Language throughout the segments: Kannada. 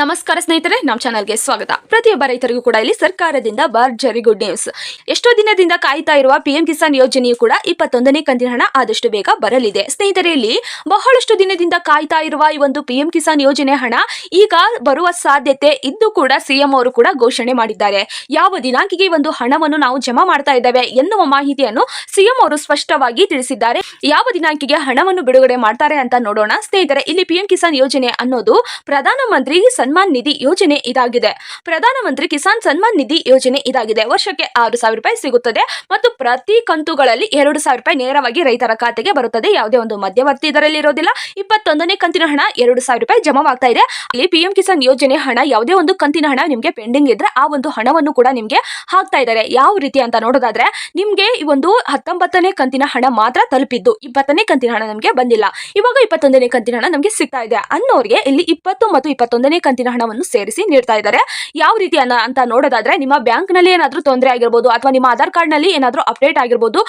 ನಮಸ್ಕಾರ ಸ್ನೇಹಿತರೆ ನಮ್ಮ ಚಾನಲ್ಗೆ ಸ್ವಾಗತ. ಪ್ರತಿಯೊಬ್ಬ ರೈತರಿಗೂ ಕೂಡ ಇಲ್ಲಿ ಸರ್ಕಾರದಿಂದ ಭರ್ಜರಿ ಗುಡ್ ನ್ಯೂಸ್. ಎಷ್ಟೋ ದಿನದಿಂದ ಕಾಯ್ತಾ ಇರುವ ಪಿಎಂ ಕಿಸಾನ್ ಯೋಜನೆಯು ಕೂಡ ಇಪ್ಪತ್ತೊಂದನೇ ಕಂತಿನ ಹಣ ಆದಷ್ಟು ಬೇಗ ಬರಲಿದೆ. ಸ್ನೇಹಿತರೆ, ಇಲ್ಲಿ ಬಹಳಷ್ಟು ದಿನದಿಂದ ಕಾಯ್ತಾ ಇರುವ ಈ ಒಂದು ಪಿಎಂ ಕಿಸಾನ್ ಯೋಜನೆ ಹಣ ಈಗ ಬರುವ ಸಾಧ್ಯತೆ ಇದ್ದು ಕೂಡ ಸಿಎಂ ಅವರು ಕೂಡ ಘೋಷಣೆ ಮಾಡಿದ್ದಾರೆ. ಯಾವ ದಿನಾಂಕಿಗೆ ಒಂದು ಹಣವನ್ನು ನಾವು ಜಮಾ ಮಾಡ್ತಾ ಇದ್ದೇವೆ ಎನ್ನುವ ಮಾಹಿತಿಯನ್ನು ಸಿಎಂ ಅವರು ಸ್ಪಷ್ಟವಾಗಿ ತಿಳಿಸಿದ್ದಾರೆ. ಯಾವ ದಿನಾಂಕಿಗೆ ಹಣವನ್ನು ಬಿಡುಗಡೆ ಮಾಡ್ತಾರೆ ಅಂತ ನೋಡೋಣ. ಸ್ನೇಹಿತರೆ, ಇಲ್ಲಿ ಪಿಎಂ ಕಿಸಾನ್ ಯೋಜನೆ ಅನ್ನೋದು ಪ್ರಧಾನಮಂತ್ರಿ ಸನ್ಮಾನ್ ನಿಧಿ ಯೋಜನೆ ಇದಾಗಿದೆ. ಪ್ರಧಾನಮಂತ್ರಿ ಕಿಸಾನ್ ಸನ್ಮಾನ್ ನಿಧಿ ಯೋಜನೆ ಇದಾಗಿದೆ. ವರ್ಷಕ್ಕೆ ಆರು ಸಾವಿರ ರೂಪಾಯಿ ಸಿಗುತ್ತದೆ ಮತ್ತು ಪ್ರತಿ ಕಂತುಗಳಲ್ಲಿ ಎರಡು ಸಾವಿರ ರೂಪಾಯಿ ನೇರವಾಗಿ ರೈತರ ಖಾತೆಗೆ ಬರುತ್ತದೆ. ಯಾವುದೇ ಒಂದು ಮಧ್ಯವರ್ತಿ ಇದರಲ್ಲಿ ಇರೋದಿಲ್ಲ. ಇಪ್ಪತ್ತೊಂದನೇ ಕಂತಿನ ಹಣ ಎರಡು ಸಾವಿರ ರೂಪಾಯಿ ಜಮಾವಾಗ್ತಾ ಇದೆ. ಅಲ್ಲಿ ಪಿಎಂ ಕಿಸಾನ್ ಯೋಜನೆ ಹಣ ಯಾವುದೇ ಒಂದು ಕಂತಿನ ಹಣ ನಿಮಗೆ ಪೆಂಡಿಂಗ್ ಇದ್ರೆ ಆ ಒಂದು ಹಣವನ್ನು ಕೂಡ ನಿಮಗೆ ಹಾಕ್ತಾ ಇದ್ದಾರೆ. ಯಾವ ರೀತಿ ಅಂತ ನೋಡೋದಾದ್ರೆ ನಿಮಗೆ ಈ ಒಂದು ಹತ್ತೊಂಬತ್ತನೇ ಕಂತಿನ ಹಣ ಮಾತ್ರ ತಲುಪಿದ್ದು. ಇಪ್ಪತ್ತನೇ ಕಂತಿನ ಹಣ ನಮಗೆ ಬಂದಿಲ್ಲ. ಇವಾಗ ಇಪ್ಪತ್ತೊಂದನೇ ಕಂತಿನ ಹಣ ನಮಗೆ ಸಿಗ್ತಾ ಇದೆ. ಅನ್ನೋರಿಗೆ ಇಲ್ಲಿ ಇಪ್ಪತ್ತು ಮತ್ತು ಇಪ್ಪತ್ತೊಂದನೇ ಕಂತಿನ ಹಣವನ್ನು ಸೇರಿಸಿ ನೀಡ್ತಾ ಇದ್ದಾರೆ. ಯಾವ ರೀತಿ ಅಂತ ನೋಡೋದಾದ್ರೆ ನಿಮ್ಮ ಬ್ಯಾಂಕ್ನಲ್ಲಿ ಏನಾದರೂ ತೊಂದರೆ ಆಗಿರ್ಬೋದು ಅಥವಾ ನಿಮ್ಮ ಆಧಾರ್ ಕಾರ್ಡ್ನಲ್ಲಿ ಏನಾದರೂ ಅಪ್ಡೇಟ್ ಆಗಿರ್ಬೋದು,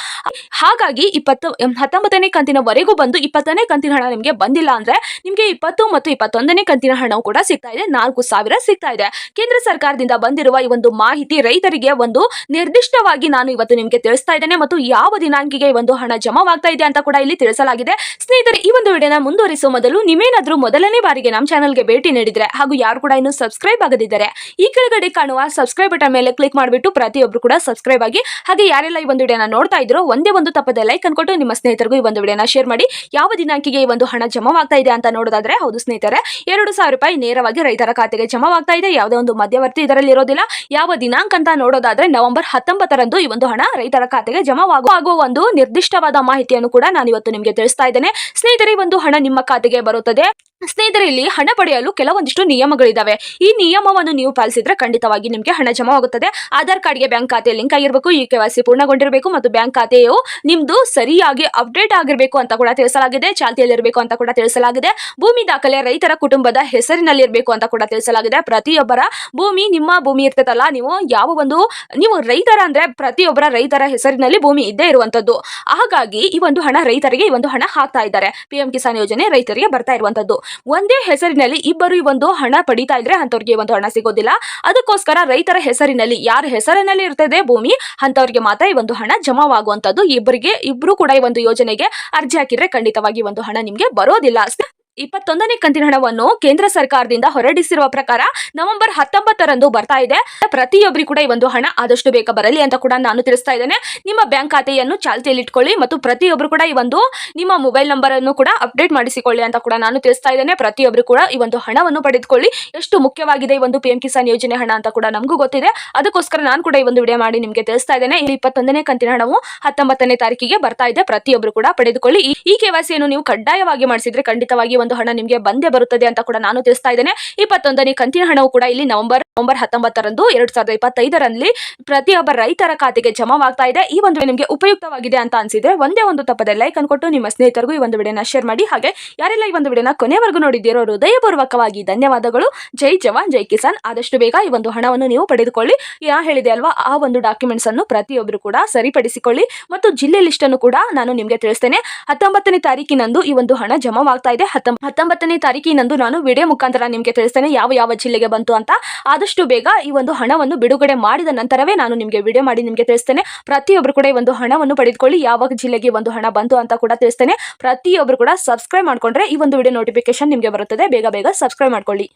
ಹಾಗಾಗಿ ಇಪ್ಪತ್ತು ಹತ್ತೊಂಬತ್ತನೇ ಕಂತಿನವರೆಗೂ ಬಂದು ಇಪ್ಪತ್ತನೇ ಕಂತಿನ ಹಣ ನಿಮಗೆ ಬಂದಿಲ್ಲ ಅಂದ್ರೆ ನಿಮಗೆ ಇಪ್ಪತ್ತು ಮತ್ತು ಇಪ್ಪತ್ತೊಂದನೇ ಕಂತಿನ ಹಣವು ಕೂಡ ಸಿಗ್ತಾ ಇದೆ, ನಾಲ್ಕು ಸಾವಿರ ಸಿಗ್ತಾ ಇದೆ. ಕೇಂದ್ರ ಸರ್ಕಾರದಿಂದ ಬಂದಿರುವ ಈ ಒಂದು ಮಾಹಿತಿ ರೈತರಿಗೆ ಒಂದು ನಿರ್ದಿಷ್ಟವಾಗಿ ನಾನು ಇವತ್ತು ನಿಮಗೆ ತಿಳಿಸ್ತಾ ಇದ್ದೇನೆ ಮತ್ತು ಯಾವ ದಿನಾಂಕಿಗೆ ಒಂದು ಹಣ ಜಮಾವಾಗ್ತಾ ಇದೆ ಅಂತ ಕೂಡ ಇಲ್ಲಿ ತಿಳಿಸಲಾಗಿದೆ. ಸ್ನೇಹಿತರೆ, ಈ ಒಂದು ವಿಡಿಯೋನ ಮುಂದುವರಿಸುವ ಮೊದಲು ನೀವೇನಾದ್ರೂ ಮೊದಲನೇ ಬಾರಿಗೆ ನಮ್ಮ ಚಾನಲ್ಗೆ ಭೇಟಿ ನೀಡಿದ್ರೆ ಹಾಗೂ ಯಾರು ಕೂಡ ಇನ್ನು ಸಬ್ಸ್ಕ್ರೈಬ್ ಆಗದಿದ್ದಾರೆ ಈ ಕೆಳಗಡೆ ಕಾಣುವ ಸಬ್ಸ್ಕ್ರೈಬ್ ಬಟನ್ ಮೇಲೆ ಕ್ಲಿಕ್ ಮಾಡಿಬಿಟ್ಟು ಪ್ರತಿಯೊಬ್ಬರು ಕೂಡ ಸಬ್ಸ್ಕ್ರೈಬ್ ಆಗಿ ಹಾಗೆ ಯಾರೆಲ್ಲ ಈ ಒಂದು ವಿಡಿಯೋನ ನೋಡ್ತಾ ಇದ್ರೋ ಒಂದೇ ಒಂದು ತಪ್ಪದೆ ಲೈಕ್ ಅನ್ಕೊಟ್ಟು ನಿಮ್ಮ ಸ್ನೇಹಿತರಿಗೂ ಈ ಒಂದು ವಿಡಿಯೋನ ಶೇರ್ ಮಾಡಿ. ಯಾವ ದಿನಾಂಕಿಗೆ ಈ ಒಂದು ಹಣ ಜಮಾವಾಗ್ತಾ ಇದೆ ಅಂತ ನೋಡೋದಾದ್ರೆ ಹೌದು ಸ್ನೇಹಿತರೆ, ಎರಡು ಸಾವಿರ ರೂಪಾಯಿ ನೇರವಾಗಿ ರೈತರ ಖಾತೆಗೆ ಜಮಾವಾಗ್ತಾ ಇದೆ. ಯಾವುದೇ ಒಂದು ಮಧ್ಯವರ್ತಿ ಇದರಲ್ಲಿ ಇರೋದಿಲ್ಲ. ಯಾವ ದಿನಾಂಕ ಅಂತ ನೋಡೋದಾದ್ರೆ ನವೆಂಬರ್ ಹತ್ತೊಂಬತ್ತರಂದು ಈ ಒಂದು ಹಣ ರೈತರ ಖಾತೆಗೆ ಜಮಾವಾಗುವ ಆಗುವ ಒಂದು ನಿರ್ದಿಷ್ಟವಾದ ಮಾಹಿತಿಯನ್ನು ಕೂಡ ನಾನು ಇವತ್ತು ನಿಮಗೆ ತಿಳಿಸ್ತಾ ಇದ್ದೇನೆ. ಸ್ನೇಹಿತರೆ ಒಂದು ಹಣ ನಿಮ್ಮ ಖಾತೆಗೆ ಬರುತ್ತದೆ. ಸ್ನೇಹಿತರೆ ಇಲ್ಲಿ ಹಣ ಪಡೆಯಲು ಕೆಲವೊಂದಿಷ್ಟು ನಿಯಮಗಳಿದ್ದಾವೆ ಈ ನಿಯಮವನ್ನು ನೀವು ಪಾಲಿಸಿದ್ರೆ ಖಂಡಿತವಾಗಿ ನಿಮಗೆ ಹಣ ಜಮಾವಾಗುತ್ತದೆ ಆಧಾರ್ ಕಾರ್ಡ್ಗೆ ಬ್ಯಾಂಕ್ ಖಾತೆ ಲಿಂಕ್ ಆಗಿರಬೇಕು, ಈ ಕೆ ಪೂರ್ಣಗೊಂಡಿರಬೇಕು ಮತ್ತು ಬ್ಯಾಂಕ್ ಖಾತೆಯು ನಿಮ್ದು ಸರಿಯಾಗಿ ಅಪ್ಡೇಟ್ ಆಗಿರಬೇಕು ಅಂತ ಕೂಡ ತಿಳಿಸಲಾಗಿದೆ, ಚಾಲ್ತಿಯಲ್ಲಿರಬೇಕು ಅಂತ ಕೂಡ ತಿಳಿಸಲಾಗಿದೆ. ಭೂಮಿ ದಾಖಲೆ, ರೈತರ ಕುಟುಂಬದ ಹೆಸರಿನಲ್ಲಿರಬೇಕು ಅಂತ ಕೂಡ ತಿಳಿಸಲಾಗಿದೆ. ಪ್ರತಿಯೊಬ್ಬರ ಭೂಮಿ ನಿಮ್ಮ ಭೂಮಿ ಇರ್ತದಲ್ಲ, ನೀವು ಯಾವ ಒಂದು, ನೀವು ರೈತರ ಅಂದ್ರೆ ಪ್ರತಿಯೊಬ್ಬರ ರೈತರ ಹೆಸರಿನಲ್ಲಿ ಭೂಮಿ ಇದ್ದೇ ಇರುವಂತದ್ದು ಹಾಗಾಗಿ ಈ ಒಂದು ಹಣ ರೈತರಿಗೆ, ಈ ಒಂದು ಹಣ ಹಾಕ್ತಾ ಇದ್ದಾರೆ. ಪಿಎಂ ಕಿಸಾನ್ ಯೋಜನೆ ರೈತರಿಗೆ ಬರ್ತಾ ಇರುವಂತದ್ದು ಒಂದೇ ಹೆಸರಿನಲ್ಲಿ ಇಬ್ಬರು ಒಂದು ಹಣ ಪಡಿತಾ ಇದ್ರೆ ಅಂತವ್ರಿಗೆ ಒಂದು ಹಣ ಸಿಗೋದಿಲ್ಲ. ಅದಕ್ಕೋಸ್ಕರ ರೈತರ ಹೆಸರಿನಲ್ಲಿ ಯಾರ ಹೆಸರಿನಲ್ಲಿ ಇರ್ತದೆ ಭೂಮಿ ಅಂತವ್ರಿಗೆ ಮಾತ್ರ ಈ ಒಂದು ಹಣ ಜಮಾವಾಗುವಂತದ್ದು ಇಬ್ಬರಿಗೆ, ಇಬ್ರು ಕೂಡ ಈ ಒಂದು ಯೋಜನೆಗೆ ಅರ್ಜಿ ಹಾಕಿದ್ರೆ ಖಂಡಿತವಾಗಿ ಒಂದು ಹಣ ನಿಮ್ಗೆ ಬರೋದಿಲ್ಲ. ಇಪ್ಪತ್ತೊಂದನೇ ಕಂತಿನ ಹಣವನ್ನು ಕೇಂದ್ರ ಸರ್ಕಾರದಿಂದ ಹೊರಡಿಸಿರುವ ಪ್ರಕಾರ ನವೆಂಬರ್ ಹತ್ತೊಂಬತ್ತರಂದು ಬರ್ತಾ ಇದೆ. ಪ್ರತಿಯೊಬ್ಬರಿಗೂ ಕೂಡ ಈ ಒಂದು ಹಣ ಆದಷ್ಟು ಬೇಗ ಬರಲಿ ಅಂತ ಕೂಡ ನಾನು ತಿಳಿಸ್ತಾ ಇದ್ದೇನೆ. ನಿಮ್ಮ ಬ್ಯಾಂಕ್ ಖಾತೆಯನ್ನು ಚಾಲ್ತಿಯಲ್ಲಿ ಇಟ್ಕೊಳ್ಳಿ ಮತ್ತು ಪ್ರತಿಯೊಬ್ಬರು ಕೂಡ ಈ ಒಂದು ನಿಮ್ಮ ಮೊಬೈಲ್ ನಂಬರ್ ಅನ್ನು ಕೂಡ ಅಪ್ಡೇಟ್ ಮಾಡಿಸಿಕೊಳ್ಳಿ ಅಂತ ಕೂಡ ನಾನು ತಿಳಿಸ್ತಾ ಇದ್ದೇನೆ. ಪ್ರತಿಯೊಬ್ಬರು ಕೂಡ ಈ ಒಂದು ಹಣವನ್ನು ಪಡೆದುಕೊಳ್ಳಿ. ಎಷ್ಟು ಮುಖ್ಯವಾಗಿದೆ ಈ ಒಂದು ಪಿ ಎಂ ಕಿಸಾನ್ ಯೋಜನೆ ಹಣ ಅಂತ ಕೂಡ ನಮಗೂ ಗೊತ್ತಿದೆ. ಅದಕ್ಕೋಸ್ಕರ ನಾನು ಕೂಡ ಈ ಒಂದು ವಿಡಿಯೋ ಮಾಡಿ ನಿಮಗೆ ತಿಳಿಸ್ತಾ ಇದ್ದೇನೆ. ಇಲ್ಲಿ ಇಪ್ಪತ್ತೊಂದನೇ ಕಂತಿನ ಹಣವು ಹತ್ತೊಂಬತ್ತನೇ ತಾರೀಕಿಗೆ ಬರ್ತಾ ಇದೆ. ಪ್ರತಿಯೊಬ್ಬರು ಕೂಡ ಪಡೆದುಕೊಳ್ಳಿ. ಈ- ಈ ಕೆವಾಸಿಯನ್ನು ನೀವು ಕಡ್ಡಾಯವಾಗಿ ಮಾಡಿಸಿದ್ರೆ ಖಂಡಿತವಾಗಿ ಒಂದು ಹಣ ನಿಮಗೆ ಬಂದೇ ಬರುತ್ತದೆ ಅಂತ ಕೂಡ ನಾನು ತಿಳಿಸ್ತಾ ಇದ್ದೇನೆ. ಇಪ್ಪತ್ತೊಂದನೇ ಕಂತಿನ ಹಣವು ಕೂಡ ಇಲ್ಲಿ ನವೆಂಬರ್ ನವೆಂಬರ್ ಹತ್ತೊಂಬತ್ತರಂದು ಎರಡ್ ಸಾವಿರದ ಇಪ್ಪತ್ತೈದರಲ್ಲಿ ಪ್ರತಿಯೊಬ್ಬ ರೈತರ ಖಾತೆಗೆ ಜಮಾವಾಗ್ತಾ ಇದೆ. ಈ ಒಂದು ನಿಮಗೆ ಉಪಯುಕ್ತವಾಗಿದೆ ಅಂತ ಅನ್ಸಿದ್ರೆ ಒಂದೇ ಒಂದು ತಪ್ಪದೆ ಲೈಕ್ ಅನ್ಕೊಟ್ಟು ನಿಮ್ಮ ಸ್ನೇಹಿತರಿಗೂ ಈ ಒಂದು ವಿಡಿಯೋನ ಶೇರ್ ಮಾಡಿ. ಹಾಗೆ ಯಾರೆಲ್ಲ ಈ ಒಂದು ವಿಡಿಯೋನ ಕೊನೆವರೆಗೂ ನೋಡಿದ್ದೀರೋ ಹೃದಯಪೂರ್ವಕವಾಗಿ ಧನ್ಯವಾದಗಳು. ಜೈ ಜವಾನ್, ಜೈ ಕಿಸಾನ್. ಆದಷ್ಟು ಬೇಗ ಈ ಒಂದು ಹಣವನ್ನು ನೀವು ಪಡೆದುಕೊಳ್ಳಿ. ಯಾ ಹೇಳಿದೆ ಅಲ್ವಾ, ಆ ಒಂದು ಡಾಕ್ಯುಮೆಂಟ್ಸ್ ಅನ್ನು ಪ್ರತಿಯೊಬ್ಬರು ಕೂಡ ಸರಿಪಡಿಸಿಕೊಳ್ಳಿ. ಮತ್ತು ಜಿಲ್ಲೆ ಲಿಸ್ಟ್ ಅನ್ನು ಕೂಡ ನಾನು ನಿಮಗೆ ತಿಳಿಸ್ತೇನೆ. ಹತ್ತೊಂಬತ್ತನೇ ತಾರೀಕಿನಂದು ಈ ಒಂದು ಹಣ ಜಮಾವಾಗ್ತಾ ಇದೆ. ಹತ್ತೊಂಬ ಹತ್ತೊಂಬತ್ತನೇ ತಾರೀಕಿನಂದು ನಾನು ವಿಡಿಯೋ ಮುಖಾಂತರ ನಿಮಗೆ ತಿಳಿಸ್ತೇನೆ ಯಾವ ಯಾವ ಜಿಲ್ಲೆಗೆ ಬಂತು ಅಂತ. ಆದಷ್ಟು ಬೇಗ ಈ ಒಂದು ಹಣವನ್ನು ಬಿಡುಗಡೆ ಮಾಡಿದ ನಂತರವೇ ನಾನು ನಿಮಗೆ ವಿಡಿಯೋ ಮಾಡಿ ನಿಮಗೆ ತಿಳಿಸ್ತೇನೆ. ಪ್ರತಿಯೊಬ್ಬರು ಕೂಡ ಈ ಒಂದು ಹಣವನ್ನು ಪಡೆದುಕೊಳ್ಳಿ. ಯಾವ ಜಿಲ್ಲೆಗೆ ಒಂದು ಹಣ ಬಂತು ಅಂತ ಕೂಡ ತಿಳಿಸ್ತೇನೆ. ಪ್ರತಿಯೊಬ್ಬರು ಕೂಡ ಸಬ್ಸ್ಕ್ರೈಬ್ ಮಾಡ್ಕೊಂಡ್ರೆ ಈ ಒಂದು ವಿಡಿಯೋ ನೋಟಿಫಿಕೇಶನ್ ನಿಮಗೆ ಬರುತ್ತದೆ. ಬೇಗ ಬೇಗ ಸಬ್ಸ್ಕ್ರೈಬ್ ಮಾಡ್ಕೊಳ್ಳಿ.